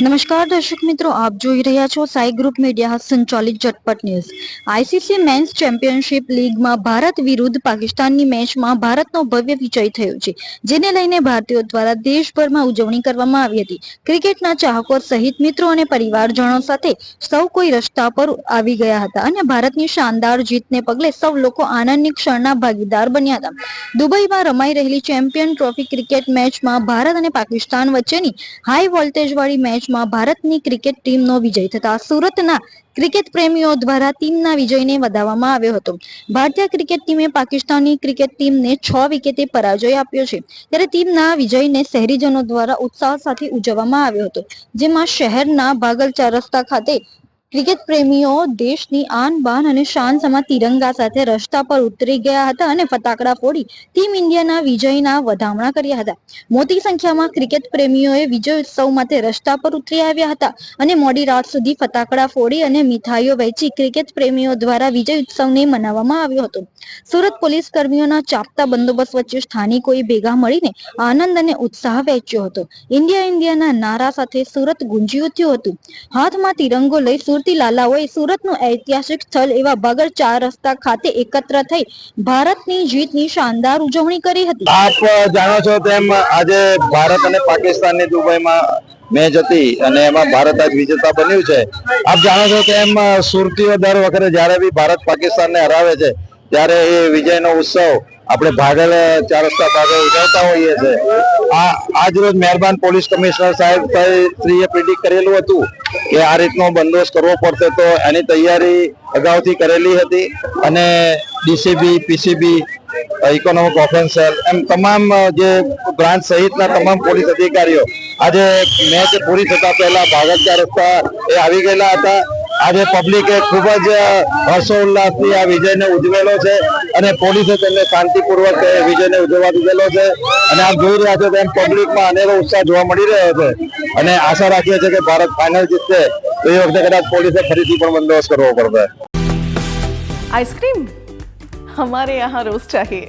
નમસ્કાર દર્શક મિત્રો, આપ જોઈ રહ્યા છો સાઈ ગ્રુપ મીડિયા સંચાલિત ઝટપટ ન્યૂઝ. આઈસીસી મેન્સ ચેમ્પિયનશિપ લીગમાં ભારત વિરુદ્ધ પાકિસ્તાનની મેચમાં ભારતનો ભવ્ય વિજય થયો છે, જેને લઈને ભારતીયો દ્વારા દેશભરમાં ઉજવણી કરવામાં આવી હતી. ક્રિકેટના ચાહકો સહિત મિત્રો અને પરિવારજનો સાથે સૌ કોઈ રસ્તા પર આવી ગયા હતા અને ભારતની શાનદાર જીતને પગલે સૌ લોકો આનંદની ક્ષણના ભાગીદાર બન્યા હતા. દુબઈમાં રમાઈ રહેલી ચેમ્પિયન ટ્રોફી ક્રિકેટ મેચમાં ભારત અને પાકિસ્તાન વચ્ચેની હાઈ વોલ્ટેજ વાળી મેચમાં ભારતની ક્રિકેટ ટીમનો વિજય થતા સુરતના ક્રિકેટ પ્રેમીઓ દ્વારા ટીમના વિજયને વધાવવામાં આવ્યો હતો. ભારતીય ક્રિકેટ ટીમે પાકિસ્તાની ક્રિકેટ ટીમને છ વિકેટે પરાજય આપ્યો છે. ત્યારે ટીમના વિજયને શહેરીજનો દ્વારા ઉત્સાહ સાથે ઉજવવામાં આવ્યો હતો. જેમાં શહેરના ભાગલચા રસ્તા ખાતે ક્રિકેટ પ્રેમીઓ દેશની આન, બાન અને શાન સમા તિરંગા સાથે રસ્તા પર ઉતરી ગયા હતા અને ફટાકડા ફોડી ટીમ ઇન્ડિયાના વિજયના વધામણા કર્યા હતા. મોટી સંખ્યામાં ક્રિકેટ પ્રેમીઓએ વિજય ઉત્સવ માટે રસ્તા પર ઉતરી આવ્યા હતા અને મોડી રાત સુધી ફટાકડા ફોડી અને મીઠાઈઓ વહેંચી ક્રિકેટ પ્રેમીઓ દ્વારા વિજય ઉત્સવને મનાવવામાં આવ્યો હતો. સુરત પોલીસ કર્મીઓના ચાપતા બંદોબસ્ત વચ્ચે સ્થાનિકોએ ભેગા મળીને આનંદ અને ઉત્સાહ વહેંચ્યો હતો. ઇન્ડિયા ઇન્ડિયાના નારા સાથે સુરત ગુંજી ઉઠ્યું હતું. હાથમાં તિરંગો લઈ સુરતી લાલાઓએ સુરતનું ઐતિહાસિક સ્થળ એવા બગર ચાર રસ્તા ખાતે એકત્ર થઈ ભારતની જીતની શાનદાર ઉજવણી કરી હતી. આપ જાણો છો તેમ આજે ભારત અને પાકિસ્તાનની દુબઈમાં મેચ હતી અને એમાં ભારત આજ વિજેતા બન્યું છે. આપ જાણો છો તેમ સુરતીઓ દર વખતે જ્યારે બી ભારત પાકિસ્તાનને હરાવે છે ત્યારે એ વિજયનો ઉત્સવ આપણે ભાગલ ચાર રસ્તા ભાગે ઉજવતા હોઈએ છીએ આ, આજ રોજ મહેરબાન પોલીસ કમિશનર સાહેબ શ્રીએ પ્રિડિક્ટ કરેલું હતું કે આ રીતનો બંદોબસ્ત કરવો પડશે તો એની તૈયારી અગાઉથી કરેલી હતી અને ડીસીબી, પીસીબી, ઇકોનોમિક ઓફેન્સર એમ તમામ જે બ્રાન્ચ સહિતના તમામ પોલીસ અધિકારીઓ આજે મેચ પૂરી થતા પહેલા ભાગલ ચાર રસ્તા એ આવી ગયેલા હતા. આજે પબ્લિકે ખૂબ જ હર્ષોલ્લાસથી આ વિજયને ઉજવેલો છે અને પોલીસે તેમને શાંતિપૂર્વક એ વિજયને ઉજવવા દીધેલો છે અને આપ જોઈ રહ્યા છો તેમ પબ્લિકમાં અનેરો ઉત્સાહ જોવા મળી રહ્યો છે અને આશા રાખીએ છીએ કે ભારત ફાઇનલ જીતશે તો એ વખતે કદાચ પોલીસે ફરીથી પણ બંદોબસ્ત કરવો પડશે आइसक्रीम हमारे यहाँ रोज चाहिए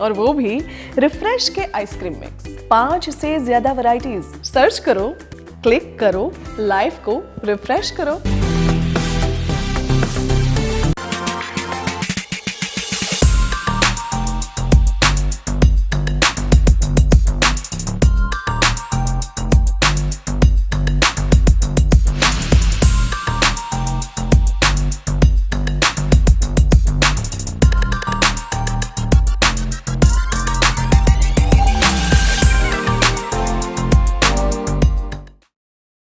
और वो भी रिफ्रेश के आइसक्रीम मिक्स पांच से ज्यादा वैरायटीज सर्च करो क्लिक करो लाइफ को रिफ्रेश करो